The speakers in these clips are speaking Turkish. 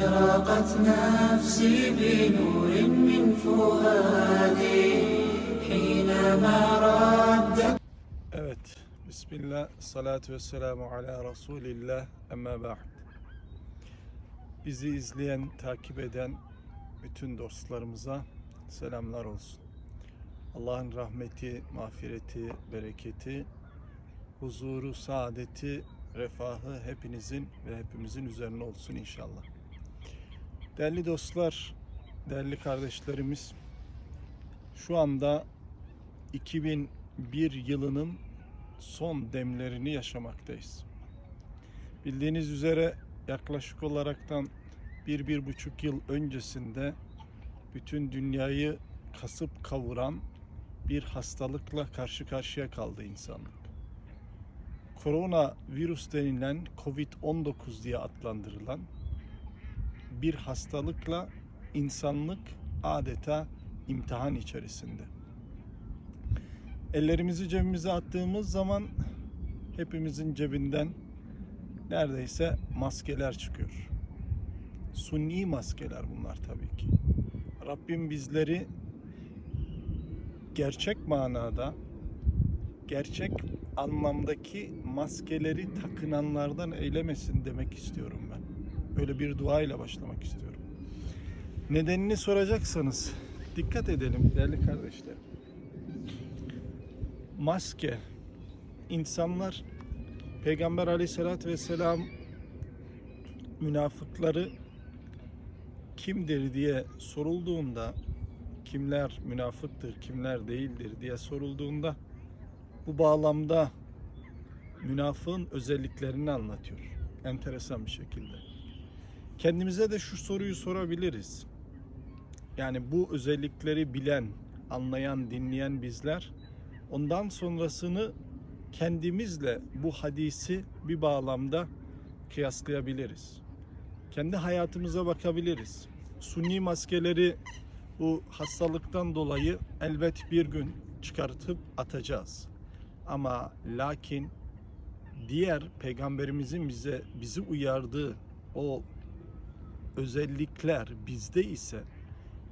اشرقت نفسي بنور من فؤادي حينما ردت Evet. Bismillah, salatu ve selamu ala Resulillah, emma ba'd. Bizi izleyen, takip eden bütün dostlarımıza selamlar olsun. Allah'ın rahmeti, mağfireti, bereketi, huzuru, saadeti, refahı hepinizin ve hepimizin üzerine olsun inşallah. Değerli dostlar, değerli kardeşlerimiz, şu anda 2001 yılının son demlerini yaşamaktayız. Bildiğiniz üzere yaklaşık olaraktan bir, bir buçuk yıl öncesinde bütün dünyayı kasıp kavuran bir hastalıkla karşı karşıya kaldı insanlık. Korona virüs denilen Covid-19 diye adlandırılan bir hastalıkla insanlık adeta imtihan içerisinde. Ellerimizi cebimize attığımız zaman hepimizin cebinden neredeyse maskeler çıkıyor. Sunni maskeler bunlar tabii ki. Rabbim bizleri gerçek manada gerçek anlamdaki maskeleri takınanlardan eylemesin demek istiyorum ben. Öyle bir dua ile başlamak istiyorum. Nedenini soracaksanız dikkat edelim değerli kardeşlerim maske insanlar Peygamber aleyhissalatü vesselam münafıkları kimdir diye sorulduğunda kimler münafıktır kimler değildir diye sorulduğunda bu bağlamda münafığın özelliklerini anlatıyor enteresan bir şekilde. Kendimize de şu soruyu sorabiliriz. Yani bu özellikleri bilen, anlayan, dinleyen bizler Ondan sonrasını kendimizle bu hadisi bir bağlamda kıyaslayabiliriz. Kendi hayatımıza bakabiliriz. Sunni maskeleri bu hastalıktan dolayı elbet bir gün çıkartıp atacağız. Ama lakin diğer peygamberimizin bize bizi uyardığı o özellikler bizde ise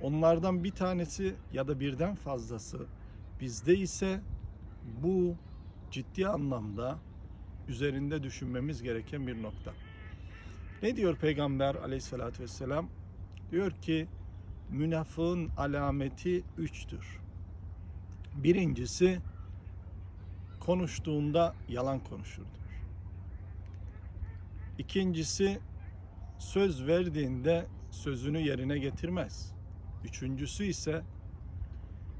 onlardan bir tanesi ya da birden fazlası Bizde ise bu ciddi anlamda üzerinde düşünmemiz gereken bir nokta. Ne diyor Peygamber aleyhissalatü vesselam? Diyor ki münafığın alameti üçtür. Birincisi konuştuğunda yalan konuşur diyor. İkincisi söz verdiğinde sözünü yerine getirmez. Üçüncüsü ise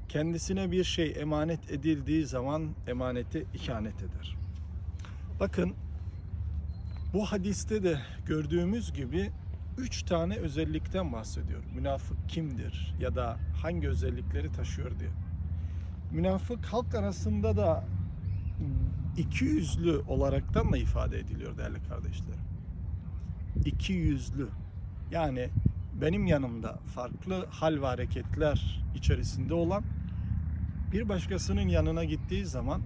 kendisine bir şey emanet edildiği zaman emaneti ihanet eder. Bakın bu hadiste de gördüğümüz gibi üç tane özellikten bahsediyor. Münafık kimdir ya da hangi özellikleri taşıyor diye. Münafık halk arasında da iki yüzlü olaraktan da ifade ediliyor değerli kardeşlerim. İki yüzlü. Yani benim yanımda farklı hal ve hareketler içerisinde olan bir başkasının yanına gittiği zaman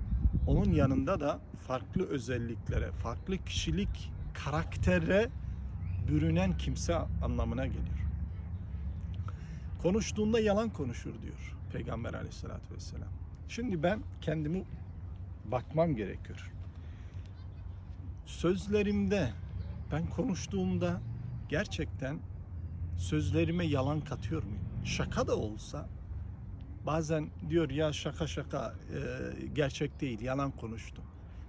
onun yanında da farklı özelliklere, farklı kişilik, karaktere bürünen kimse anlamına geliyor. Konuştuğunda yalan konuşur diyor Peygamber aleyhissalatü vesselam. Şimdi ben kendimi bakmam gerekiyor. Sözlerimde ben konuştuğumda gerçekten sözlerime yalan katıyor muyum? Şaka da olsa bazen diyor ya şaka şaka e, gerçek değil yalan konuştum.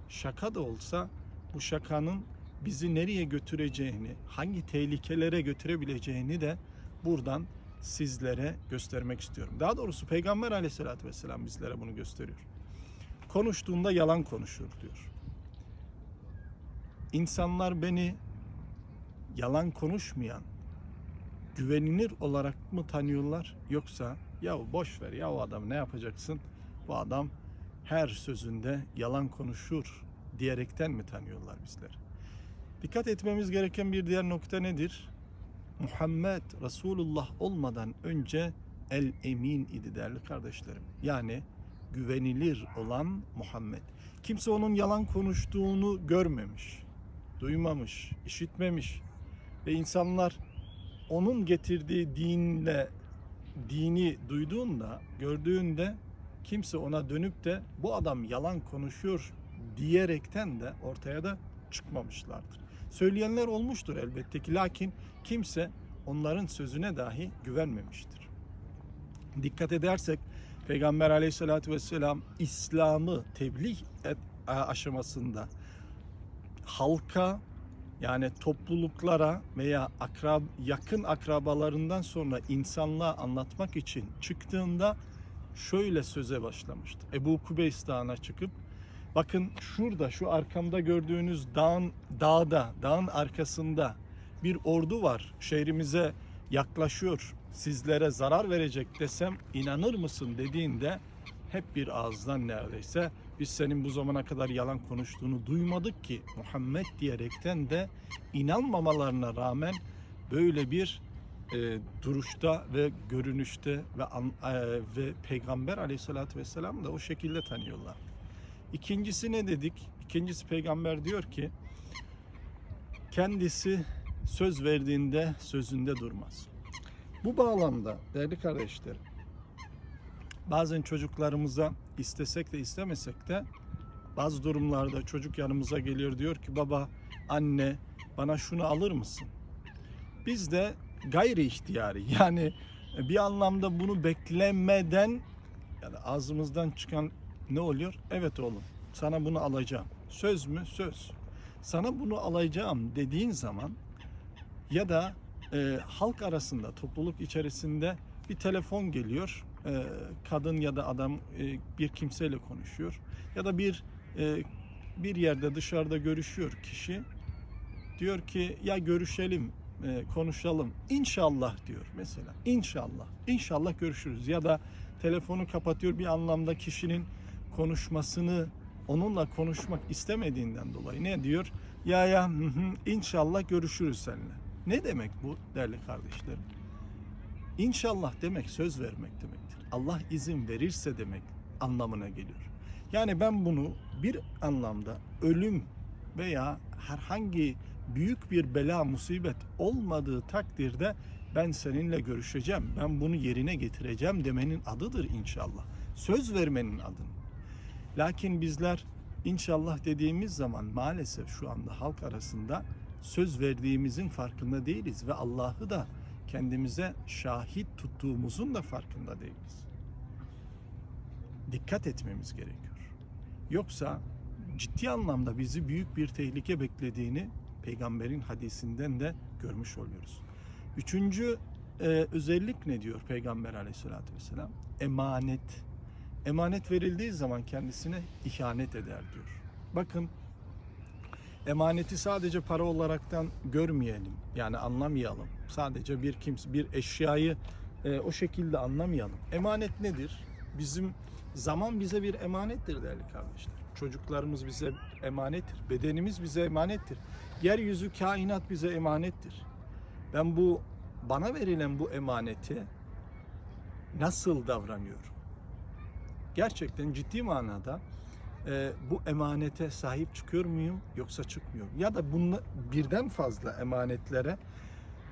Şaka da olsa bu şakanın bizi nereye götüreceğini, hangi tehlikelere götürebileceğini de buradan sizlere göstermek istiyorum. Daha doğrusu Peygamber aleyhissalatü vesselam bizlere bunu gösteriyor. Konuştuğunda yalan konuşur diyor. İnsanlar beni yalan konuşmayan, güvenilir olarak mı tanıyorlar yoksa ya boş ver ya o adam ne yapacaksın? Bu adam her sözünde yalan konuşur diyerekten mi tanıyorlar bizleri? Dikkat etmemiz gereken bir diğer nokta nedir? Muhammed Resulullah olmadan önce el emin idi değerli kardeşlerim. Yani güvenilir olan Muhammed. Kimse onun yalan konuştuğunu görmemiş, duymamış, işitmemiş ve insanlar onun getirdiği dinle dini duyduğunda, gördüğünde kimse ona dönüp de bu adam yalan konuşuyor diyerekten de ortaya da çıkmamışlardır. Söyleyenler olmuştur elbette ki lakin kimse onların sözüne dahi güvenmemiştir. Dikkat edersek Peygamber aleyhissalatü vesselam İslam'ı tebliğ et, aşamasında halka yani topluluklara veya akrab, yakın akrabalarından sonra insanlığa anlatmak için çıktığında şöyle söze başlamıştı. Ebu Kubeys Dağı'na çıkıp bakın şurada şu arkamda gördüğünüz dağın dağda, dağın arkasında bir ordu var. Şehrimize yaklaşıyor. Sizlere zarar verecek desem inanır mısın dediğinde hep bir ağızdan neredeyse biz senin bu zamana kadar yalan konuştuğunu duymadık ki Muhammed diyerekten de inanmamalarına rağmen böyle bir e, duruşta ve görünüşte ve an- e, ve Peygamber Aleyhisselatü Vesselam da o şekilde tanıyorlar. İkincisi ne dedik? İkincisi peygamber diyor ki kendisi söz verdiğinde sözünde durmaz. Bu bağlamda değerli kardeşlerim bazen çocuklarımıza istesek de istemesek de bazı durumlarda çocuk yanımıza geliyor diyor ki baba anne bana şunu alır mısın? Biz de gayri ihtiyari yani bir anlamda bunu beklemeden yani ağzımızdan çıkan ne oluyor? Evet oğlum sana bunu alacağım. Söz mü? Söz. Sana bunu alacağım dediğin zaman ya da e, halk arasında topluluk içerisinde bir telefon geliyor. E, kadın ya da adam e, bir kimseyle konuşuyor ya da bir e, bir yerde dışarıda görüşüyor kişi. Diyor ki ya görüşelim, konuşalım. İnşallah diyor mesela. İnşallah. İnşallah görüşürüz ya da telefonu kapatıyor bir anlamda kişinin konuşmasını onunla konuşmak istemediğinden dolayı ne diyor? Ya ya inşallah görüşürüz seninle. Ne demek bu değerli kardeşlerim? İnşallah demek söz vermek demektir. Allah izin verirse demek anlamına geliyor. Yani ben bunu bir anlamda ölüm veya herhangi büyük bir bela musibet olmadığı takdirde ben seninle görüşeceğim. Ben bunu yerine getireceğim demenin adıdır inşallah. Söz vermenin adı. Lakin bizler inşallah dediğimiz zaman maalesef şu anda halk arasında söz verdiğimizin farkında değiliz ve Allah'ı da kendimize şahit tuttuğumuzun da farkında değiliz. Dikkat etmemiz gerekiyor. Yoksa ciddi anlamda bizi büyük bir tehlike beklediğini peygamberin hadisinden de görmüş oluyoruz. Üçüncü e, özellik ne diyor peygamber aleyhissalatü vesselam? Emanet. Emanet verildiği zaman kendisine ihanet eder diyor. Bakın emaneti sadece para olaraktan görmeyelim. Yani anlamayalım. Sadece bir kimse bir eşyayı e, o şekilde anlamayalım. Emanet nedir? Bizim zaman bize bir emanettir değerli kardeşler. Çocuklarımız bize emanettir. Bedenimiz bize emanettir. Yeryüzü kainat bize emanettir. Ben bu bana verilen bu emaneti nasıl davranıyorum? Gerçekten ciddi manada e, bu emanete sahip çıkıyor muyum yoksa çıkmıyor muyum? Ya da bunla, birden fazla emanetlere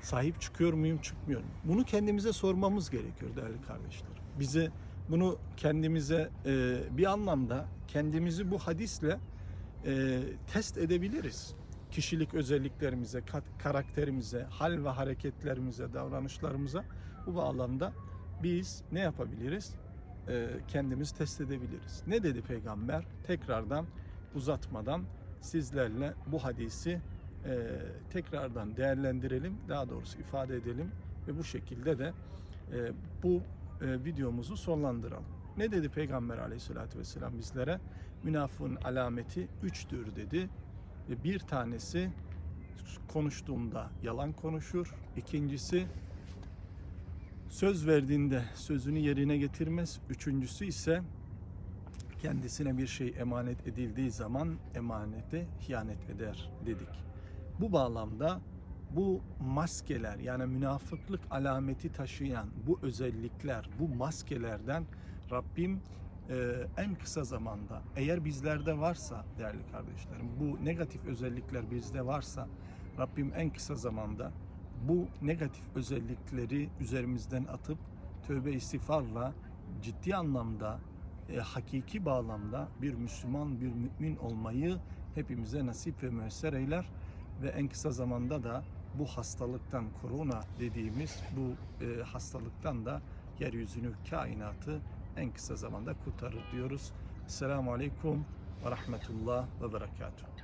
sahip çıkıyor muyum çıkmıyor muyum? Bunu kendimize sormamız gerekiyor değerli kardeşler. Bize bunu kendimize e, bir anlamda kendimizi bu hadisle e, test edebiliriz. Kişilik özelliklerimize, karakterimize, hal ve hareketlerimize, davranışlarımıza bu bağlamda biz ne yapabiliriz? E, kendimiz test edebiliriz. Ne dedi peygamber? Tekrardan uzatmadan sizlerle bu hadisi e, tekrardan değerlendirelim, daha doğrusu ifade edelim ve bu şekilde de e, bu videomuzu sonlandıralım. Ne dedi Peygamber aleyhissalatü vesselam bizlere? Münafığın alameti üçtür dedi. Ve bir tanesi konuştuğunda yalan konuşur. İkincisi söz verdiğinde sözünü yerine getirmez. Üçüncüsü ise kendisine bir şey emanet edildiği zaman emanete hiyanet eder dedik. Bu bağlamda bu maskeler yani münafıklık alameti taşıyan bu özellikler, bu maskelerden Rabbim e, en kısa zamanda eğer bizlerde varsa değerli kardeşlerim bu negatif özellikler bizde varsa Rabbim en kısa zamanda bu negatif özellikleri üzerimizden atıp tövbe istiğfarla ciddi anlamda e, hakiki bağlamda bir Müslüman, bir mümin olmayı hepimize nasip ve müesser eyler ve en kısa zamanda da bu hastalıktan, korona dediğimiz bu e, hastalıktan da yeryüzünü, kainatı en kısa zamanda kurtarır diyoruz. Selamun Aleyküm ve Rahmetullah ve Berekatuhu.